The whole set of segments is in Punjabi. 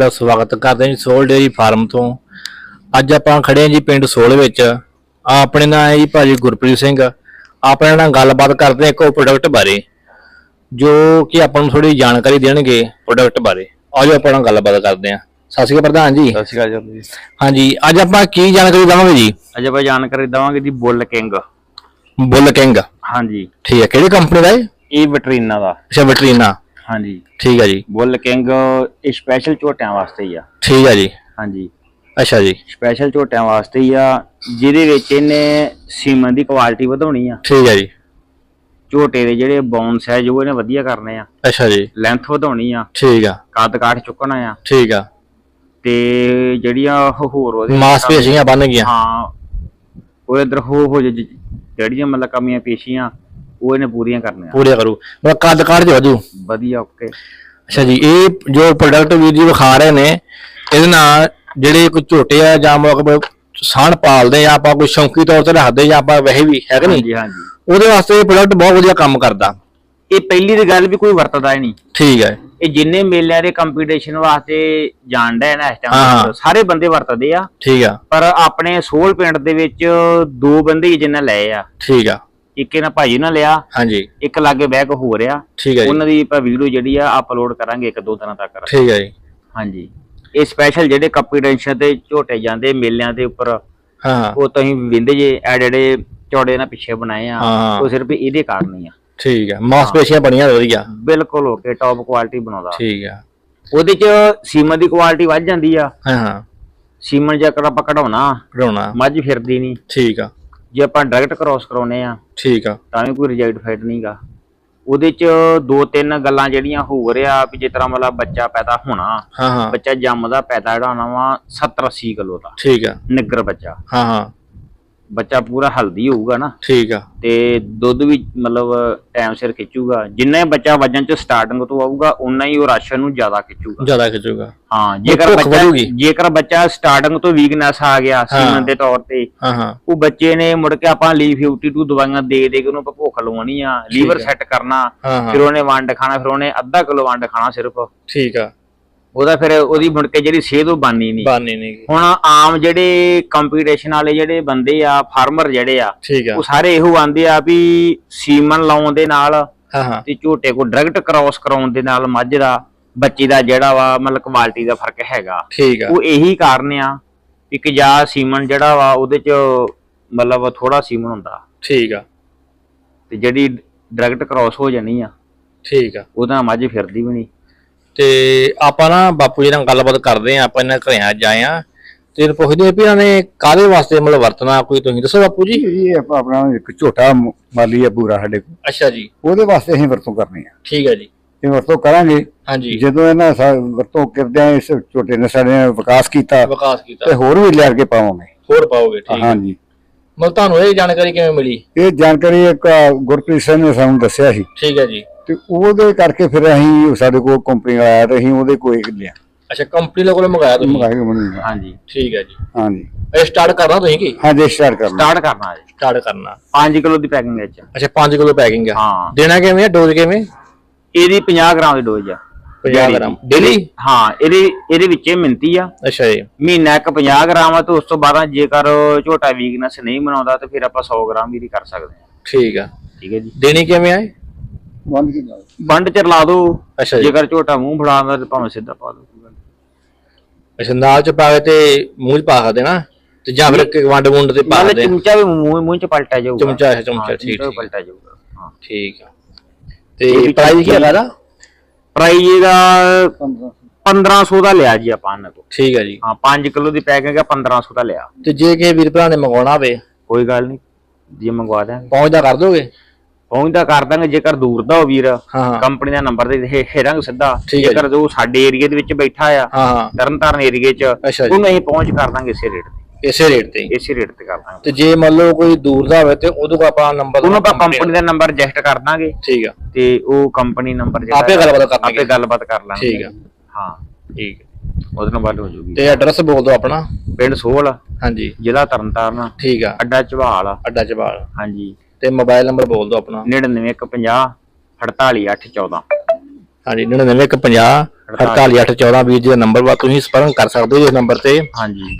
ਦਾ ਸਵਾਗਤ ਕਰਦੇ ਹਾਂ ਸੋਲ ਡੇਰੀ ਫਾਰਮ ਤੋਂ। ਅੱਜ ਆਪਾਂ ਖੜੇ ਹਾਂ ਜੀ ਪਿੰਡ ਸੋਲ ਵਿੱਚ। ਆ ਆਪਣੇ ਨਾਲ ਹੈ ਜੀ ਭਾਜੀ ਗੁਰਪ੍ਰੀਤ ਸਿੰਘ। ਆਪਣੇ ਨਾਲ ਗੱਲਬਾਤ ਕਰਦੇ ਹਾਂ ਇੱਕ ਪ੍ਰੋਡਕਟ ਬਾਰੇ ਜੋ ਕਿ ਆਪਾਂ ਨੂੰ ਥੋੜੀ ਜਾਣਕਾਰੀ ਦੇਣਗੇ ਪ੍ਰੋਡਕਟ ਬਾਰੇ। ਆਜੋ ਆਪਾਂ ਨਾਲ ਗੱਲਬਾਤ ਕਰਦੇ ਹਾਂ। ਸਤਿ ਸ਼੍ਰੀ ਅਕਾਲ ਪ੍ਰਧਾਨ ਜੀ। ਸਤਿ ਸ਼੍ਰੀ ਅਕਾਲ ਜੀ। ਹਾਂਜੀ ਅੱਜ ਆਪਾਂ ਕੀ ਜਾਣਕਾਰੀ ਦੇਵਾਂਗੇ ਜੀ? ਅੱਜ ਆਪਾਂ ਜਾਣਕਾਰੀ ਦਵਾਂਗੇ ਜੀ ਬੁੱਲ ਕਿੰਗ। ਬੁੱਲ ਕਿੰਗ। ਹਾਂਜੀ। ਠੀਕ ਹੈ ਕਿਹੜੀ ਕੰਪਨੀ ਦਾ ਇਹ ਵਿਟਰੀਨਾ ਦਾ। ਅੱਛਾ ਵਿਟਰੀਨਾ। ਹਾਂਜੀ। ਠੀਕ ਹੈ ਜੀ। ਬੁੱਲ ਕਿੰਗ ਇਹ ਸਪੈਸ਼ਲ ਝੋਟਿਆਂ ਵਾਸਤੇ ਹੀ ਆ। ਠੀਕ ਹੈ ਜੀ। ਹਾਂਜੀ। ਅੱਛਾ ਜੀ। ਸਪੈਸ਼ਲ ਝੋਟਿਆਂ ਵਾਸਤੇ ਹੀ ਆ ਜਿਹਦੇ ਵਿੱਚ ਇਹਨੇ ਸੀਮਨ ਦੀ ਕੁਆਲਿਟੀ ਵਧਾਉਣੀ ਆ। ਠੀਕ ਹੈ ਜੀ। ਝੋਟੇ ਦੇ ਜਿਹੜੇ ਬੌਨਸ ਹੈ ਜੋ ਇਹਨੇ ਵਧੀਆ ਕਰਨੇ ਆ। ਅੱਛਾ ਜੀ। ਲੈਂਥ ਵਧਾਉਣੀ ਆ। ਠੀਕ ਆ। ਕੱਦ ਕਾਠ ਚੁੱਕਣਾ ਆ। ਠੀਕ ਆ। ਤੇ ਜਿਹੜੀਆਂ ਉਹ ਹੋਰ ਉਹਦੇ ਮਾਸਪੇਸ਼ੀਆਂ ਬਣ ਗਈਆਂ। ਹਾਂ। ਉਹ ਇਧਰ ਹੋ ਹੋ ਜਿਹੀ- ਜਿਹੜੀਆਂ ਮਤਲਬ ਕਮੀਆਂ ਪੇਸ਼ੀਆਂ ਉਹ ਇਹਨੇ ਪੂਰੀਆਂ ਕਰਨੀਆਂ। ਪੂਰੇ ਕਰੂ। ਮਤਲਬ ਕੱਦ ਕੱਢ ਦਿਓ ਜੂ ਵਧੀਆ ਓਕੇ ਅੱਛਾ ਜੀ ਇਹ ਜੋ ਪ੍ਰੋਡਕਟ ਵੀਰ ਜੀ ਵਿਖਾ ਰਹੇ ਨੇ ਇਹਦੇ ਨਾਲ ਜਿਹੜੇ ਕੋਈ ਝੋਟੇ ਆ ਜਾਂ ਮਤਲਬ ਸਾਣ ਪਾਲਦੇ ਜਾਂ ਆਪਾਂ ਕੋਈ ਸ਼ੌਂਕੀ ਤੌਰ ਤੇ ਰੱਖਦੇ ਜਾਂ ਆਪਾਂ ਵੈਸੇ ਵੀ ਹੈ ਕਿ ਨਹੀਂ? ਹਾਂਜੀ ਹਾਂਜੀ। ਉਹਦੇ ਵਾਸਤੇ ਇਹ ਪ੍ਰੋਡਕਟ ਬਹੁਤ ਵਧੀਆ ਕੰਮ ਕਰਦਾ। ਇਹ ਪਹਿਲੀ ਦੀ ਗੱਲ ਵੀ ਕੋਈ ਵਰਤਦਾ ਹੀ ਨਹੀਂ। ਠੀਕ ਹੈ ਇਹ ਜਿੰਨੇ ਮੇਲਿਆਂ ਦੇ ਕੰਪੀਟੀਸ਼ਨ ਵਾਸਤੇ ਜਾਣਦਾ ਹੈ ਨਾ ਇਸ। ਟਾਈਮ ਸਾਰੇ ਬੰਦੇ ਵਰਤਦੇ ਆ। ਠੀਕ ਆ। ਪਰ ਆਪਣੇ ਸੋਲ ਪਿੰਡ ਦੇ ਵਿੱਚ ਦੋ ਬੰਦੇ ਹੀ ਜਿੰਨਾ ਲਏ ਆ। ਠੀਕ ਆ। ਇੱਕ ਇਹਨਾਂ ਭਾਜੀ ਨਾਲ ਲਿਆ ਹਾਂਜੀ। ਇੱਕ ਲਾਗੇ ਬੈਗ ਹੋ ਰਿਹਾ ਠੀਕ ਹੈ ਜੀ। ਉਹਨਾਂ ਦੀ ਆਪਾਂ ਵੀਡੀਓ ਜਿਹੜੀ ਆ ਅਪਲੋਡ ਕਰਾਂਗੇ ਇੱਕ ਦੋ ਦਿਨਾਂ ਤੱਕ। ਠੀਕ ਹੈ ਜੀ। ਹਾਂਜੀ। ਇਹ ਸਪੈਸ਼ਲ ਜਿਹੜੇ ਕੰਪੀਟੀਸ਼ਨ ਤੇ ਝੋਟੇ ਜਾਂਦੇ ਮੇਲਿਆਂ ਦੇ ਉੱਪਰ ਹਾਂ। ਹਾਂ ਉਹ ਤੁਸੀਂ ਵਿੰਦੇ ਜੇ ਇਹ ਜਿਹੜੇ ਚੌੜੇ ਨਾਲ ਪਿੱਛੇ ਬਣਾਏ ਆ ਹਾਂ। ਉਹ ਸਿਰਫ ਇਹਦੇ ਕਾਰਨ ਹੀ ਆ। ਠੀਕ ਆ। ਮਾਸਪੇਸ਼ੀਆਂ ਬਣੀਆਂ ਵਧੀਆ। ਬਿਲਕੁਲ ਓਕੇ ਟੌਪ ਕੁਆਲਿਟੀ ਬਣਾਉਂਦਾ। ਠੀਕ ਆ। ਉਹਦੇ ਚ ਸੀਮਨ ਦੀ ਕੁਆਲਿਟੀ ਵੱਧ ਜਾਂਦੀ ਆ। ਹਾਂ ਹਾਂ। ਸੀਮਨ ਜੇਕਰ ਆਪਾਂ ਕਢਾਉਣਾ ਕਢਾਉਣਾ। ਮੱਝ ਫਿਰਦੀ ਨਹੀਂ ਠੀਕ ਆ। ਜੇ ਆਪਾਂ ਡਾਇਰੈਕਟ ਕ੍ਰਾਸ ਕਰਾਉਨੇ ਆ ਠੀਕ ਆ। ਤਾਂ ਵੀ ਕੋਈ ਰਿਜੈਕਟ ਫਾਈਟ ਨਹੀਂਗਾ ਉਹਦੇ ਚ ਦੋ ਤਿੰਨ ਗੱਲਾਂ ਜਿਹੜੀਆਂ ਹੋ ਰਿਹਾ ਵੀ ਜਿਸ ਤਰ੍ਹਾਂ ਮਤਲਬ ਬੱਚਾ ਪੈਦਾ ਹੋਣਾ ਹਾਂ ਹਾਂ। ਬੱਚਾ ਜੰਮਦਾ ਪੈਦਾ ਜਿਹੜਾ ਹੋਣਾ ਵਾ 70 80 ਕਿਲੋ ਦਾ। ਠੀਕ ਆ। ਨਿੱਗਰ ਬੱਚਾ। ਹਾਂ ਹਾਂ। ਬੱਚਾ ਪੂਰਾ ਹਲਦੀ ਹੋਊਗਾ ਨਾ। ਠੀਕ ਆ। ਤੇ ਦੁੱਧ ਵੀ ਮਤਲਬ ਟਾਈਮ ਸਿਰ ਖਿੱਚੂਗਾ। ਜਿੰਨਾ ਬੱਚਾ ਵਜਨ ਚ ਸਟਾਰਟਿੰਗ ਤੋਂ ਆਊਗਾ ਉਨਾ ਹੀ ਉਹ ਰਾਸ਼ਨ ਨੂੰ ਜ਼ਿਆਦਾ ਖਿੱਚੂਗਾ। ਜ਼ਿਆਦਾ ਖਿੱਚੂਗਾ। ਹਾਂ ਜੇਕਰ ਬੱਚਾ। ਜੇਕਰ ਬੱਚਾ ਸਟਾਰਟਿੰਗ ਤੋਂ ਵੀਕਨੈਸ ਆ ਗਿਆ ਸੀਮਨ ਦੇ ਤੌਰ ਤੇ ਉਹ ਬੱਚੇ ਨੇ ਮੁੜ ਕੇ ਆਪਾਂ ਲੀਵ 52 ਦਵਾਈਆਂ ਦੇ ਦੇ ਕੇ ਉਹਨੂੰ ਭੁੱਖ ਲਵਾਉਣੀ ਆ। ਲੀਵਰ। ਸੈੱਟ ਕਰਨਾ ਫਿਰ ਉਹਨੇ ਵੰਡ ਖਾਣਾ ਫਿਰ ਉਹਨੇ ਅੱਧਾ ਕਿਲੋ ਵੰਡ ਖਾਣਾ ਸਿਰਫ। ਠੀਕ ਆ। ਉਹਦਾ ਫਿਰ ਉਹਦੀ ਮੁੜ ਕੇ ਜਿਹੜੀ ਸਿਹਤ ਉਹ ਬਾਨੀ ਨਹੀਂ। ਬਾਨੀ ਨਹੀਂ। ਹੁਣ ਆਮ ਜਿਹੜੇ ਕੰਪੀਟੀਸ਼ਨ ਵਾਲੇ ਜਿਹੜੇ ਬੰਦੇ ਆ ਫਾਰਮਰ ਜਿਹੜੇ ਆ ਠੀਕ ਆ। ਉਹ ਸਾਰੇ ਇਹੋ ਆਂਦੇ ਆ ਵੀ ਸੀਮਨ ਲਾਉਣ ਦੇ ਨਾਲ ਤੇ ਝੋਟੇ ਕੋ ਡਾਇਰੈਕਟ ਕ੍ਰਾਸ ਕਰਾਉਣ ਦੇ ਨਾਲ ਮੱਝ ਦਾ ਬੱਚੇ ਦਾ ਜਿਹੜਾ ਵਾ ਮਤਲਬ ਕੁਆਲਿਟੀ ਦਾ ਫ਼ਰਕ ਹੈਗਾ। ਠੀਕ ਆ। ਉਹ ਇਹੀ ਕਾਰਨ ਆ ਵੀ ਕਿ ਜਾਂ ਸੀਮਨ ਜਿਹੜਾ ਵਾ ਉਹਦੇ ਚ ਮਤਲਬ ਥੋੜਾ ਸੀਮਨ ਹੁੰਦਾ। ਠੀਕ ਆ। ਤੇ ਜਿਹੜੀ ਡਾਇਰੈਕਟ ਕ੍ਰਾਸ ਹੋ ਜਾਣੀ ਆ ਠੀਕ ਆ। ਉਹਦਾ ਮੱਝ ਫਿਰਦੀ ਵੀ ਨਹੀਂ। ਤੇ ਆਪਾਂ ਨਾ ਬਾਪੂ ਜੀ ਨਾਲ ਗੱਲਬਾਤ ਕਰਦੇ ਆ ਆਪਾਂ ਇਹਨਾਂ ਘਰੇ ਅੱਜ ਆਏ ਆ ਤੇ ਪੁੱਛਦੇ ਆ ਵੀ ਇਹਨਾਂ ਨੇ ਕਾਦੇ ਵਾਸਤੇ ਮਤਲਬ ਵਰਤਣਾ ਕੋਈ ਤੁਸੀਂ ਦੱਸੋ ਬਾਪੂ ਜੀ? ਇਹ ਆਪਾਂ ਆਪਣਾ ਇੱਕ ਝੋਟਾ ਮਾਲੀ ਆ ਪੂਰਾ ਸਾਡੇ ਕੋਲ। ਅੱਛਾ ਜੀ। ਉਹਦੇ ਵਾਸਤੇ ਅਸੀਂ ਵਰਤੋਂ ਕਰਨੀ ਆ। ਠੀਕ ਹੈ ਜੀ। ਇਹ ਵਰਤੋਂ ਕਰਾਂਗੇ। ਹਾਂਜੀ। ਜਦੋਂ ਇਹਨਾਂ ਵਰਤੋਂ ਕਰਦਿਆਂ ਇਸ ਝੋਟੇ ਨੇ ਸਾਡੇ ਵਿਕਾਸ ਕੀਤਾ ਵਿਕਾਸ ਤੇ ਕੀਤਾ ਹੋਰ ਵੀ ਲਿਆ ਕੇ ਪਾਵਾਂਗੇ। ਹੋਰ ਪਾਓਗੇ ਠੀਕ ਹੈ। ਹਾਂਜੀ। ਮਤਲਬ ਤੁਹਾਨੂੰ ਇਹ ਜਾਣਕਾਰੀ ਕਿਵੇਂ ਮਿਲੀ? ਇਹ ਜਾਣਕਾਰੀ ਇੱਕ ਗੁਰਪ੍ਰੀਤ ਸਿੰਘ ਨੇ ਸਾਨੂੰ ਦੱਸਿਆ ਸੀ। ਠੀਕ ਹੈ ਜੀ। ਤੇ ਉਹਦੇ ਕਰਕੇ ਫਿਰ ਅਸੀਂ ਸਾਡੇ ਕੋਲ ਕੰਪਨੀ ਆਇਆ ਤੇ ਅਸੀਂ ਉਹਦੇ ਕੋਈ ਲਿਆ। ਅੱਛਾ ਕੰਪਨੀ ਦੇ ਕੋਲੋਂ ਮੰਗਾਇਆ ਤੁਸੀਂ? ਮੰਗਾਈ ਬਣੀ ਹਾਂਜੀ। ਠੀਕ ਹੈ ਜੀ। ਹਾਂਜੀ। ਇਹ ਸਟਾਰਟ ਕਰਨਾ ਤੁਸੀਂ ਕੀ? ਹਾਂਜੀ ਸਟਾਰਟ ਕਰਨਾ। ਸਟਾਰਟ ਕਰਨਾ ਹੈ ਸਟਾਰਟ ਕਰਨਾ। 5 ਕਿਲੋ ਦੀ ਪੈਕਿੰਗ ਵਿੱਚ। ਅੱਛਾ 5 ਕਿਲੋ ਪੈਕਿੰਗ ਆ। ਹਾਂ। ਦੇਣਾ ਕਿਵੇਂ ਆ? ਡੋਜ਼ ਕਿਵੇਂ? ਇਹਦੀ 50 ਗ੍ਰਾਮ ਦੀ ਡੋਜ਼ ਆ। 50 ਗ੍ਰਾਮ। ਡੇਲੀ ਹਾਂ ਇਹਦੇ ਇਹਦੇ ਵਿੱਚ ਇਹ ਮਿੰਤੀ ਆ। ਅੱਛਾ ਜੀ। ਮਹੀਨਾ ਇੱਕ 50 ਗ੍ਰਾਮ ਆ ਤੇ ਉਸ ਤੋਂ ਬਾਅਦ ਜੇਕਰ ਝੋਟਾ ਵੀਕਨੈਸ ਨਹੀਂ ਬਣਾਉਂਦਾ ਤੇ ਫਿਰ ਆਪਾਂ 100 ਗ੍ਰਾਮ ਵੀ ਦੀ ਕਰ ਸਕਦੇ ਹਾਂ ਠੀਕ ਆ। ਠੀਕ ਹੈ ਜੀ। ਦੇਣੀ ਕਿਵੇਂ ਆ? ਬੰਦ ਕੀ ਗੱਲ ਵੰਡ ਚ ਲਾ ਦੋ। ਅੱਛਾ ਜੀ। ਜੇਕਰ ਝੋਟਾ ਮੂੰਹ ਫੜਾਉਂਦਾ ਤੇ ਭਾਵੇਂ ਸਿੱਧਾ ਪਾ ਦੋ। ਅੱਛਾ ਨਾਲ ਚ ਪਾ ਕੇ ਤੇ ਮੂੰਹ ਚ ਪਾ ਸਕਦੇ ਨਾ? ਤੇ ਜਾਂ ਫਿਰ ਇੱਕ ਵੰਡ ਵੁੰਡ ਤੇ ਪਾ ਨਾਲੇ ਦੇ ਚਮਚਾ ਵੀ ਮੂੰਹ ਮੂੰਹ ਚ ਪਲਟਿਆ ਜਾਊਗਾ। ਚਮਚਾ ਹੈ, ਚਮਚਾ, ਹਾਂ, ਠੀਕ, ਚਮਚਾ ਵੀ ਠੀਕ। ਪਲਟਿਆ ਜਾਊਗਾ। ਹਾਂ। ਠੀਕ ਆ। ਤੇ ਪ੍ਰਾਈਸ ਕੀ ਹੈਗਾ ਦਾ ਪ੍ਰਾਈਸ ਇਹਦਾ 1500 ਦਾ ਲਿਆ ਜੀ ਆਪਾਂ ਇਹਨਾਂ ਤੋਂ ਠੀਕ ਆ ਜੀ। ਹਾਂ 5 ਕਿਲੋ ਦੀ ਪੈਕਿੰਗ ਹੈ 1500 ਦਾ ਲਿਆ। ਤੇ ਜੇ ਕਿਸੇ ਵੀਰ ਭਰਾ ਨੇ ਮੰਗਵਾਉਣਾ ਹੋਵੇ? ਕੋਈ ਗੱਲ ਨਹੀਂ। ਜੀ ਮੰਗਵਾ ਦਿਆਂਗੇ। ਪਹੁੰਚਦਾ ਕਰ ਦੋਗੇ? ਪਹੁੰਚਦਾ ਕਰ ਦਾਂਗੇ ਜੇਕਰ ਦੂਰ ਦਾ ਹੋ ਵੀਰ ਹਾਂ ਕੰਪਨੀ ਦਾ ਨੰਬਰ ਦੇ ਦੇ ਹੇਰਾਂਗੇ ਸਿੱਧਾ। ਠੀਕ ਹੈ ਜੇਕਰ ਜੋ। ਸਾਡੇ ਏਰੀਆ ਦੇ ਵਿੱਚ ਬੈਠਾ ਆ ਹਾਂ ਹਾਂ। ਤਰਨਤਾਰਨ ਏਰੀਏ 'ਚ ਅੱਛਾ ਜੀ। ਉਹਨੂੰ ਅਸੀਂ ਪਹੁੰਚ ਕਰ ਦਾਂਗੇ ਇਸੇ ਰੇਟ ਤੇ। ਇਸੇ ਰੇਟ ਤੇ ਹੀ। ਇਸੇ ਰੇਟ ਤੇ ਕਰ ਦਾਂਗੇ। ਤੇ ਜੇ ਮੰਨ ਲਓ ਕੋਈ ਦੂਰ ਦਾ ਹੋਵੇ ਤੇ ਉਹਦੇ ਆਪਾਂ ਨੰਬਰ ਉਹਨੂੰ ਆਪਾਂ ਕੰਪਨੀ ਦਾ ਨੰਬਰ ਰਜਿਸਟ ਕਰ ਦਾਂਗੇ। ਠੀਕ ਆ। ਤੇ ਉਹ ਕੰਪਨੀ ਨੰਬਰ ਆਪੇ ਗੱਲਬਾਤ ਕਰ ਆਪੇ ਲਾਂਗੇ। ਗੱਲਬਾਤ ਕਰ ਲਾਂਗੇ। ਠੀਕ ਆ। ਹਾਂ ਠੀਕ। ਉਹਦੇ ਨਾਲ ਗੱਲ ਹੋ ਜੂਗੀ। ਤੇ ਐਡਰੈਸ ਬੋਲ ਦਿਓ ਆਪਣਾ। ਪਿੰਡ ਸੋਹਲ। ਹਾਂਜੀ। ਜ਼ਿਲ੍ਹਾ ਤਰਨਤਾਰਨ। ਠੀਕ ਆ। ਅੱਡਾ ਝਵਾਲ ਅੱਡਾ ਜਵਾਲ ਹਾਂਜੀ। ਤੇ ਮੋਬਾਈਲ ਨੰਬਰ ਬੋਲ ਦਿਓ ਆਪਣਾ। 99150 48814 ਹਾਂਜੀ 99150 48814 ਵੀਰ ਜੀ ਦਾ ਨੰਬਰ ਵਾ ਤੁਸੀਂ ਸੰਪਰਕ ਕਰ ਸਕਦੇ ਹੋ ਇਸ ਨੰਬਰ ਤੇ। ਹਾਂਜੀ।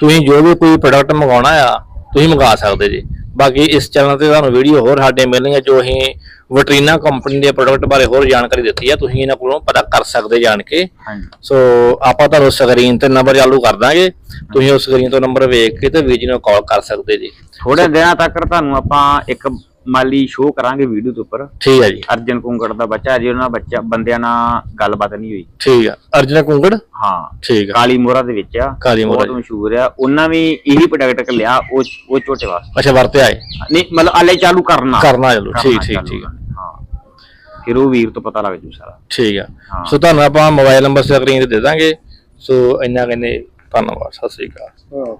ਤੁਸੀਂ ਜੋ ਵੀ ਕੋਈ ਪ੍ਰੋਡਕਟ ਮੰਗਾਉਣਾ ਆ ਤੁਸੀਂ ਮੰਗਾ ਸਕਦੇ ਜੀ। ਬਾਕੀ ਇਸ ਚੈਨਲ ਤੇ ਤੁਹਾਨੂੰ ਵੀਡੀਓ ਹੋਰ ਸਾਡੇ ਮਿਲਣਗੀਆਂ ਜੋ ਅਸੀਂ ਵਟਰੀਨਾ ਕੰਪਨੀ ਦੇ ਪ੍ਰੋਡਕਟ ਬਾਰੇ ਹੋਰ ਜਾਣਕਾਰੀ ਦਿੱਤੀ ਆ ਤੁਸੀਂ ਇਹਨਾਂ ਕੋਲੋਂ ਪਤਾ ਕਰ ਸਕਦੇ ਜਾਣ ਕੇ। ਸੋ ਆਪਾਂ ਤੁਹਾਨੂੰ ਸਕਰੀਨ ਤੇ ਨੰਬਰ ਚਾਲੂ ਕਰ ਦਾਂਗੇ। ਤੁਸੀਂ ਉਸ ਸਕਰੀਨ ਤੋਂ ਨੰਬਰ ਵੇਖ ਕੇ ਤੇ ਵੀਰ ਜੀ ਨੂੰ ਕਾਲ ਕਰ ਸਕਦੇ ਜੀ। ਥੋੜੇ ਦਿਨਾਂ ਤੱਕ ਤੁਹਾਨੂੰ ਆਪਾਂ ਇੱਕ ਮਾਲੀ ਸ਼ੋਅ ਕਰਾਂਗੇ ਵੀਡੀਓ ਦੇ ਉੱਪਰ। ਠੀਕ ਹੈ ਜੀ। ਅਰਜਨ ਕੁੰਗੜ ਦਾ ਬੱਚਾ ਜੀ ਉਹਨਾਂ ਬੱਚਾ ਬੰਦਿਆਂ ਨਾਲ ਗੱਲਬਾਤ ਨਹੀਂ ਹੋਈ। ਠੀਕ ਆ। ਅਰਜਨ ਕੁੰਗੜ? ਹਾਂ। ਠੀਕ ਆ। ਕਾਲੀ ਮੋਹਰਾ ਦੇ ਵਿੱਚ ਆ। ਕਾਲੀ ਮੋਹਰਾ ਬਹੁਤ। ਮਸ਼ਹੂਰ ਆ। ਉਹਨਾਂ ਵੀ ਇਹੀ ਪ੍ਰੋਡਕਟ ਲਿਆ ਉਹ ਉਹ ਝੋਟੇ ਵਾਸਤੇ। ਅੱਛਾ ਵਰਤੇ ਆਏ? ਨਹੀਂ ਮਤਲਬ ਆਲੇ ਚਾਲੂ ਕਰਨਾ। ਕਰਨਾ ਚਲੋ। ਠੀਕ ਠੀਕ ਠੀਕ ਹਾਂ। ਫਿਰ ਉਹ ਵੀਰ ਤੋਂ ਪਤਾ ਲੱਗ ਜੂ ਸਾਰਾ। ਠੀਕ ਆ। ਹਾਂ। ਸੋ ਤੁਹਾਨੂੰ ਆਪਾਂ ਮੋਬਾਈਲ ਨੰਬਰ ਸਕਰੀਨ ਤੇ ਦੇ ਦਾਂਗੇ। ਸੋ ਇੰਨਾ ਕਹਿੰਦੇ ਧੰਨਵਾਦ। ਸਤਿ ਸ੍ਰੀ ਅਕਾਲ।